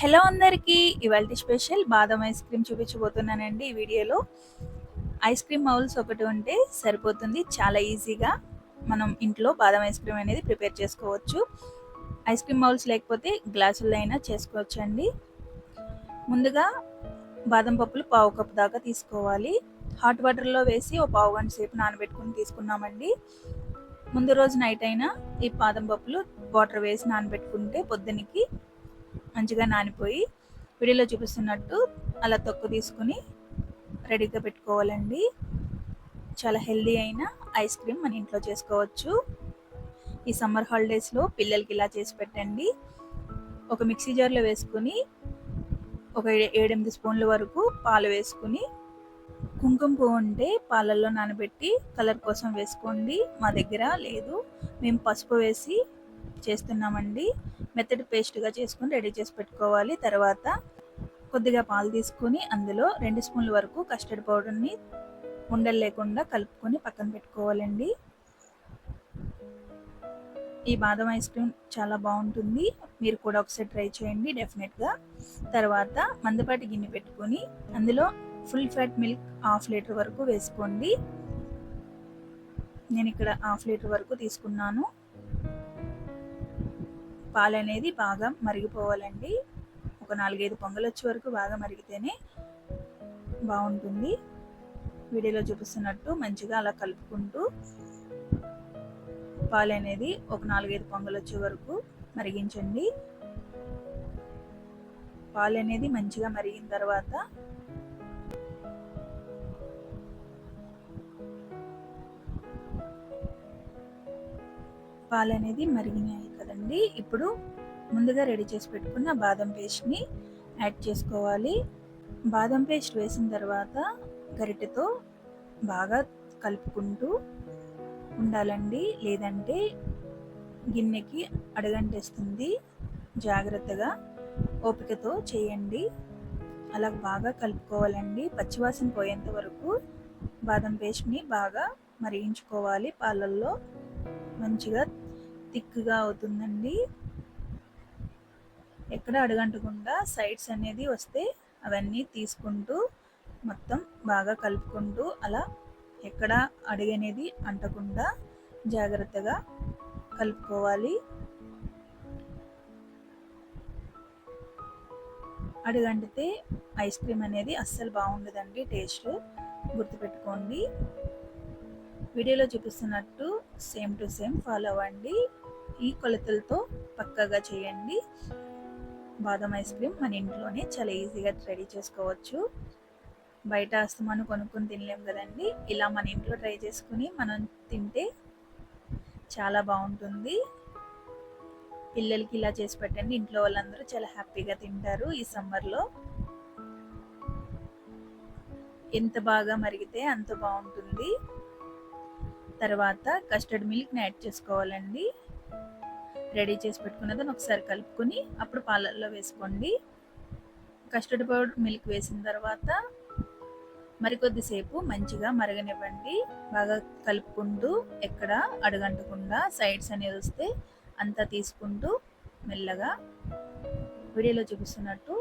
Hello అందరికీ ఇవాళ special బాదం ఐస్ క్రీమ్ చూపించబోతున్నానండి ఈ వీడియోలో. ఐస్ క్రీమ్ మౌల్స్ ఒకటి ఉంటే సరిపోతుంది చాలా ఈజీగా మనం ఇంట్లో బాదం ఐస్ క్రీమ్ అనేది ప్రిపేర్ చేసుకోవచ్చు. ఐస్ క్రీమ్ మౌల్స్ లేకపోతే గ్లాసుల్లో అయినా చేసుకోవచ్చు అండి ముందుగా బాదం పప్పులు పావు కప్పు దాకా తీసుకోవాలి. హాట్ వాటర్లో వేసి ఒక పావు గంట సేపు నానబెట్టుకుని తీసుకున్నామండి. ముందు రోజు నైట్ అయినా ఈ బాదం పప్పులు వాటర్ వేసి నానబెట్టుకుంటే పొద్దునకి మంచిగా నానిపోయి వీడియోలో చూపిస్తున్నట్టు అలా తొక్కు తీసుకుని రెడీగా పెట్టుకోవాలండి. చాలా హెల్దీ అయిన ఐస్ క్రీమ్ మన ఇంట్లో చేసుకోవచ్చు. ఈ సమ్మర్ హాలిడేస్లో పిల్లలకి ఇలా చేసి పెట్టండి. ఒక మిక్సీ జార్లో వేసుకుని ఒక ఏడెనిమిది స్పూన్ల వరకు పాలు వేసుకుని కుంకుమ పువ్వు ఉంటే పాలల్లో నానబెట్టి కలర్ కోసం వేసుకోండి. మా దగ్గర లేదు. మేము పసుపు వేసి చేస్తున్నామండి. మెత్తడి పేస్ట్గా చేసుకుని రెడీ చేసి పెట్టుకోవాలి. తర్వాత కొద్దిగా పాలు తీసుకొని అందులో రెండు స్పూన్ల వరకు కస్టర్డ్ పౌడర్ని ఉండలు లేకుండా కలుపుకొని పక్కన పెట్టుకోవాలండి. ఈ బాదం ఐస్ క్రీమ్ చాలా బాగుంటుంది. మీరు కూడా ఒకసారి ట్రై చేయండి డెఫినెట్గా. తర్వాత మందపాటి గిన్నె పెట్టుకొని అందులో full fat milk half litre వరకు వేసుకోండి. నేను ఇక్కడ హాఫ్ లీటర్ వరకు తీసుకున్నాను. పాలు అనేది బాగా మరిగిపోవాలండి. ఒక నాలుగైదు పొంగలు వచ్చే వరకు బాగా మరిగితేనే బాగుంటుంది. వీడియోలో చూపిస్తున్నట్టు మంచిగా అలా కలుపుకుంటూ పాలు అనేది ఒక నాలుగైదు పొంగలు వచ్చే వరకు మరిగించండి. పాలు అనేది మంచిగా మరిగిన తర్వాత పాలు అనేది మరిగినాయి. కదండి ఇప్పుడు ముందుగా రెడీ చేసి పెట్టుకున్న బాదం పేస్ట్ని యాడ్ చేసుకోవాలి. బాదం పేస్ట్ వేసిన తర్వాత గరిటెతో బాగా కలుపుకుంటూ ఉండాలండి. లేదంటే గిన్నెకి అడగంటేస్తుంది. జాగ్రత్తగా ఓపికతో చేయండి. అలా బాగా కలుపుకోవాలండి. పచ్చివాసన పోయేంత వరకు బాదం పేస్ట్ని బాగా మరిగించుకోవాలి. పాలల్లో మంచిగా థిక్గా అవుతుందండి. ఎక్కడ అడగంటకుండా సైడ్స్ అనేది వస్తే అవన్నీ తీసుకుంటూ మొత్తం బాగా కలుపుకుంటూ అలా ఎక్కడ అడిగనేది అంటకుండా జాగ్రత్తగా కలుపుకోవాలి. అడుగంటితే ఐస్ క్రీమ్ అనేది అస్సలు బాగుండదండి టేస్ట్ గుర్తుపెట్టుకోండి. వీడియోలో చూపిస్తున్నట్టు సేమ్ టు సేమ్ ఫాలో అవ్వండి. ఈ కొలతలతో పక్కగా చేయండి. బాదం ఐస్ క్రీమ్ మన ఇంట్లోనే చాలా ఈజీగా రెడీ చేసుకోవచ్చు. బయట అస్తమాను కొనుక్కొని తినలేం కదండి. ఇలా మన ఇంట్లో ట్రై చేసుకుని మనం తింటే చాలా బాగుంటుంది. పిల్లలకి ఇలా చేసి పెట్టండి. ఇంట్లో వాళ్ళందరూ చాలా హ్యాపీగా తింటారు ఈ సమ్మర్లో. ఎంత బాగా మరిగితే అంత బాగుంటుంది. తర్వాత కస్టర్డ్ మిల్క్ని యాడ్ చేసుకోవాలండి. రెడీ చేసి పెట్టుకున్నదని ఒకసారి కలుపుకొని అప్పుడు పాలల్లో వేసుకోండి. కస్టర్డ్ పౌడర్ మిల్క్ వేసిన తర్వాత మరికొద్దిసేపు మంచిగా మరగనివ్వండి. బాగా కలుపుకుంటూ ఎక్కడ అడగంటకుండా సైడ్స్ అనేది వస్తే అంతా తీసుకుంటూ మెల్లగా వీడియోలో చూపిస్తున్నట్టు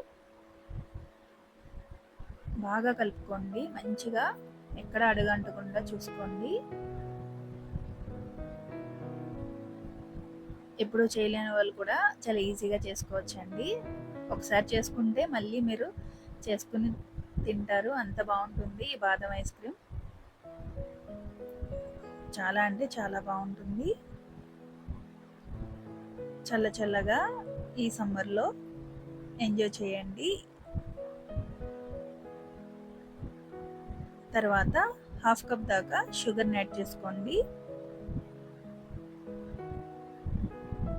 బాగా కలుపుకోండి. మంచిగా ఎక్కడ అడగంటకుండా చూసుకోండి. ఎప్పుడూ చేయలేని వాళ్ళు కూడా చాలా ఈజీగా చేసుకోవచ్చండి. ఒకసారి చేసుకుంటే మళ్ళీ మీరు చేసుకుని తింటారు. అంత బాగుంటుంది ఈ బాదం ఐస్ క్రీమ్. చాలా అంటే చాలా బాగుంటుంది. చల్ల చల్లగా ఈ సమ్మర్లో ఎంజాయ్ చేయండి. తర్వాత హాఫ్ కప్ దాకా షుగర్ని యాడ్ చేసుకోండి.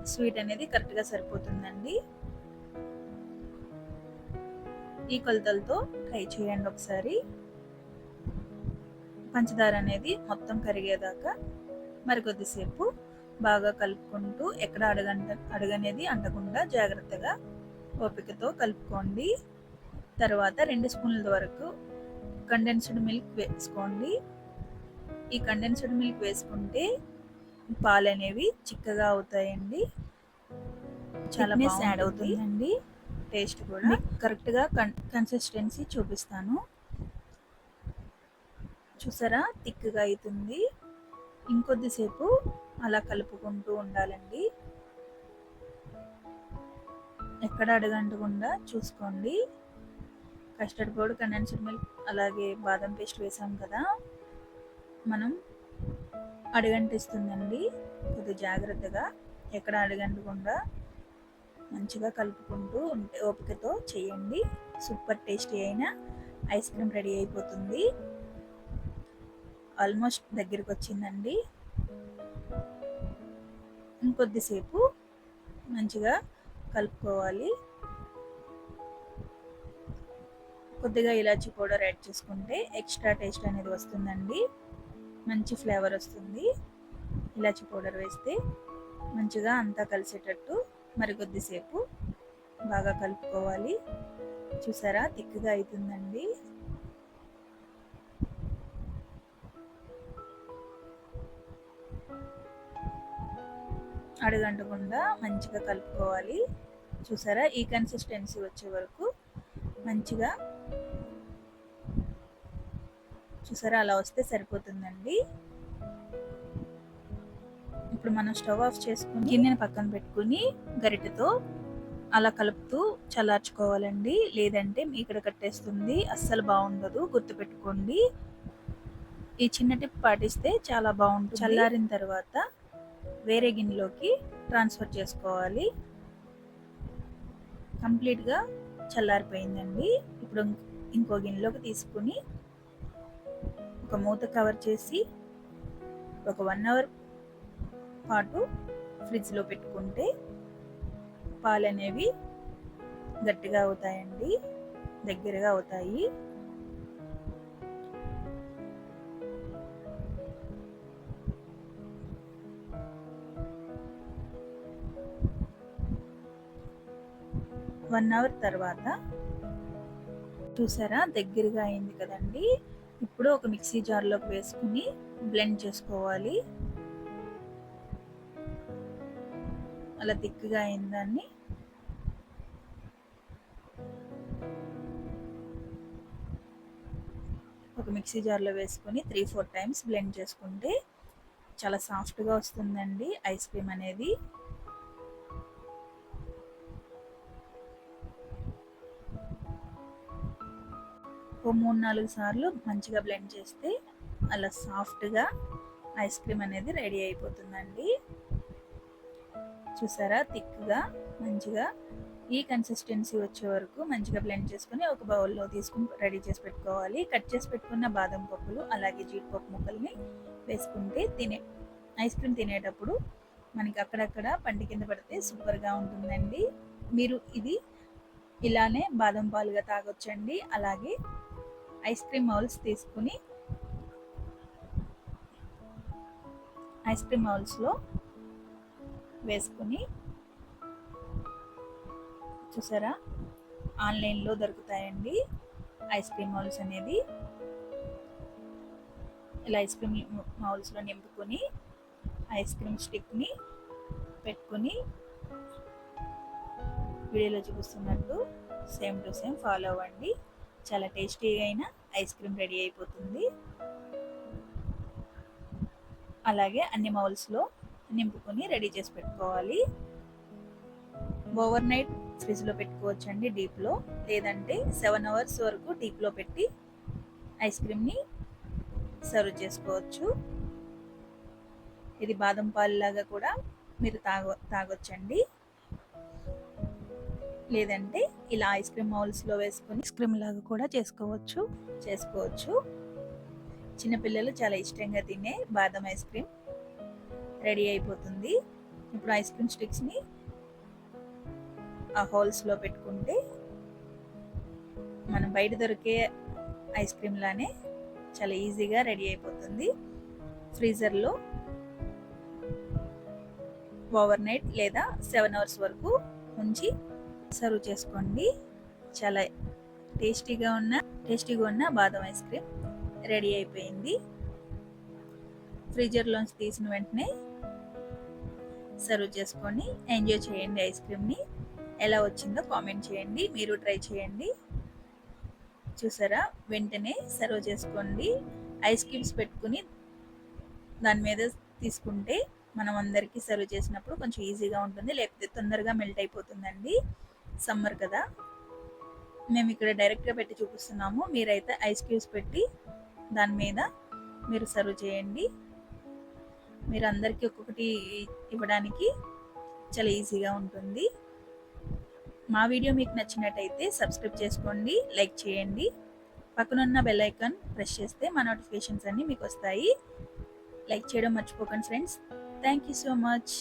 స్వీట్ అనేది కరెక్ట్గా సరిపోతుందండి. ఈ కొలతలతో ట్రై చేయండి ఒకసారి. పంచదార అనేది మొత్తం కరిగేదాకా మరి కొద్దిసేపు బాగా కలుపుకుంటూ ఎక్కడ అడగంట అడగనేది అంటకుండా జాగ్రత్తగా ఓపికతో కలుపుకోండి. తర్వాత రెండు స్పూన్ల వరకు కండెన్స్డ్ మిల్క్ వేసుకోండి. ఈ కండెన్స్డ్ మిల్క్ వేసుకుంటే పాలు అనేవి చిక్కగా అవుతాయండి. చాలా యాడ్ అవుతుందండి. టేస్ట్ కూడా. కరెక్ట్గా కన్ కన్సిస్టెన్సీ చూపిస్తాను. చూసారా? థిక్గా అవుతుంది ఇంకొద్దిసేపు అలా కలుపుకుంటూ ఉండాలండి. ఎక్కడ అడగంటకుండా చూసుకోండి. కస్టర్డ్ పౌడర్ కండెన్స్డ్ మిల్క్ అలాగే బాదం పేస్ట్ వేసాం కదా. మనం అడిగంటిస్తుందండి. కొద్దిగా జాగ్రత్తగా ఎక్కడ అడగంటకుండా మంచిగా కలుపుకుంటూ ఉంటే ఓపికతో చేయండి. సూపర్ టేస్టీ అయిన ఐస్ క్రీమ్ రెడీ అయిపోతుంది. ఆల్మోస్ట్ దగ్గరికి వచ్చిందండి ఇంకొద్దిసేపు మంచిగా కలుపుకోవాలి. కొద్దిగా ఇలాచి పౌడర్ యాడ్ చేసుకుంటే ఎక్స్ట్రా టేస్ట్ అనేది వస్తుందండి. మంచి ఫ్లేవర్ వస్తుంది. ఇలాచి పౌడర్ వేస్తే మంచిగా అంతా కలిసేటట్టు మరి కొద్దిసేపు బాగా కలుపుకోవాలి. చూసారా? తిక్కుగా అవుతుందండి అడుగంటకుండా మంచిగా కలుపుకోవాలి. చూసారా? ఈ కన్సిస్టెన్సీ వచ్చే వరకు మంచిగా చూసారా? అలా వస్తే సరిపోతుందండి. ఇప్పుడు మనం స్టవ్ ఆఫ్ చేసుకుని గిన్నెని పక్కన పెట్టుకుని గరిటెతో అలా కలుపుతూ చల్లార్చుకోవాలండి. లేదంటే మీ ఇక్కడ కట్టేస్తుంది అస్సలు బాగుండదు. గుర్తుపెట్టుకోండి. ఈ చిన్న టిప్ పాటిస్తే చాలా బాగుంటుంది. చల్లారిన తర్వాత వేరే గిన్నెలోకి ట్రాన్స్ఫర్ చేసుకోవాలి. కంప్లీట్గా చల్లారిపోయిందండి. ఇప్పుడు ఇంకో గిన్నెలోకి తీసుకుని ఒక మూత కవర్ చేసి ఒక వన్ అవర్ పాటు ఫ్రిడ్జ్లో పెట్టుకుంటే పాలు అనేవి గట్టిగా అవుతాయండి దగ్గరగా అవుతాయి. వన్ అవర్ తర్వాత చూసారా? దగ్గరగా అయింది కదండి. ఇప్పుడు ఒక మిక్సీ జార్లోకి వేసుకుని బ్లెండ్ చేసుకోవాలి. అలా థిక్గా అయిందాన్ని ఒక మిక్సీ జార్లో వేసుకొని త్రీ ఫోర్ టైమ్స్ బ్లెండ్ చేసుకుంటే చాలా సాఫ్ట్గా వస్తుందండి ఐస్ క్రీమ్ అనేది. ఒక మూడు నాలుగు సార్లు మంచిగా బ్లెండ్ చేస్తే అలా సాఫ్ట్గా ఐస్ క్రీమ్ అనేది రెడీ అయిపోతుందండి. చూసారా? థిక్గా మంచిగా ఈ కన్సిస్టెన్సీ వచ్చే వరకు మంచిగా బ్లెండ్ చేసుకుని ఒక బౌల్లో తీసుకుని రెడీ చేసి పెట్టుకోవాలి. కట్ చేసి పెట్టుకున్న బాదం పప్పులు అలాగే జీడిపప్పు ముక్కల్ని వేసుకుంటే తినే ఐస్ క్రీమ్ తినేటప్పుడు మనకి అక్కడక్కడ పంటి కింద పడితే సూపర్గా ఉంటుందండి. మీరు ఇది ఇలానే బాదం పాలుగా తాగొచ్చండి. అలాగే ఐస్ క్రీమ్ మౌల్స్ తీసుకుని ఐస్ క్రీమ్ మౌల్స్లో వేసుకుని చూసారా? ఆన్లైన్లో దొరుకుతాయండి ఐస్ క్రీమ్ మౌల్స్ అనేది. ఇలా ఐస్ క్రీమ్ మౌల్స్లో నింపుకొని ఐస్ క్రీమ్ స్టిక్ని పెట్టుకొని వీడియోలో చూపిస్తున్నట్టు సేమ్ టు సేమ్ ఫాలో అవ్వండి. చాలా టేస్టీగా అయిన ఐస్ క్రీమ్ రెడీ అయిపోతుంది. అలాగే అన్ని మౌల్స్లో నింపుకొని రెడీ చేసి పెట్టుకోవాలి. ఓవర్ నైట్ ఫ్రిడ్జ్లో పెట్టుకోవచ్చండి డీప్లో. లేదంటే సెవెన్ అవర్స్ వరకు డీప్లో పెట్టి ఐస్ క్రీమ్ని సర్వ్ చేసుకోవచ్చు. ఇది బాదం పాలులాగా కూడా మీరు తాగ తాగొచ్చండి. లేదంటే ఇలా ఐస్ క్రీమ్ మౌల్స్లో వేసుకొని ఐస్ క్రీమ్ లాగా కూడా చేసుకోవచ్చు. చేసుకోవచ్చు. చిన్నపిల్లలు చాలా ఇష్టంగా తినే బాదం ఐస్ క్రీమ్ రెడీ అయిపోతుంది. ఇప్పుడు ఐస్ క్రీమ్ స్టిక్స్ని ఆ హోల్స్లో పెట్టుకుంటే మనం బయట దొరికే ఐస్ క్రీమ్ లానే చాలా ఈజీగా రెడీ అయిపోతుంది. ఫ్రీజర్లో ఓవర్ నైట్ లేదా సెవెన్ అవర్స్ వరకు ఉంచి సర్వ్ చేసుకోండి. చాలా టేస్టీగా ఉన్న టేస్టీగా ఉన్న బాదం ఐస్ క్రీమ్ రెడీ అయిపోయింది. ఫ్రీజర్లోంచి తీసిన వెంటనే సర్వ్ చేసుకొని ఎంజాయ్ చేయండి ఐస్ క్రీమ్ని. ఎలా వచ్చిందో కామెంట్ చేయండి. మీరు ట్రై చేయండి. చూసారా? వెంటనే సర్వ్ చేసుకోండి. ఐస్ క్రీమ్స్ పెట్టుకుని దాని మీద తీసుకుంటే మనం అందరికీ సర్వ్ చేసినప్పుడు కొంచెం ఈజీగా ఉంటుంది. లేకపోతే తొందరగా మెల్ట్ అయిపోతుందండి. సమ్మర్ కదా. మేము ఇక్కడ డైరెక్ట్గా పెట్టి చూపిస్తున్నాము. మీరైతే ఐస్ క్యూబ్స్ పెట్టి దాని మీద మీరు సర్వ్ చేయండి. మీరు అందరికీ ఒక్కొక్కటి ఇవ్వడానికి చాలా ఈజీగా ఉంటుంది. మా వీడియో మీకు నచ్చినట్టయితే సబ్స్క్రైబ్ చేసుకోండి లైక్ చేయండి. పక్కనున్న బెల్ ఐకాన్ ప్రెస్ చేస్తే మా నోటిఫికేషన్స్ అన్నీ మీకు వస్తాయి. లైక్ చేయడం మర్చిపోకండి friends. Thank you so much.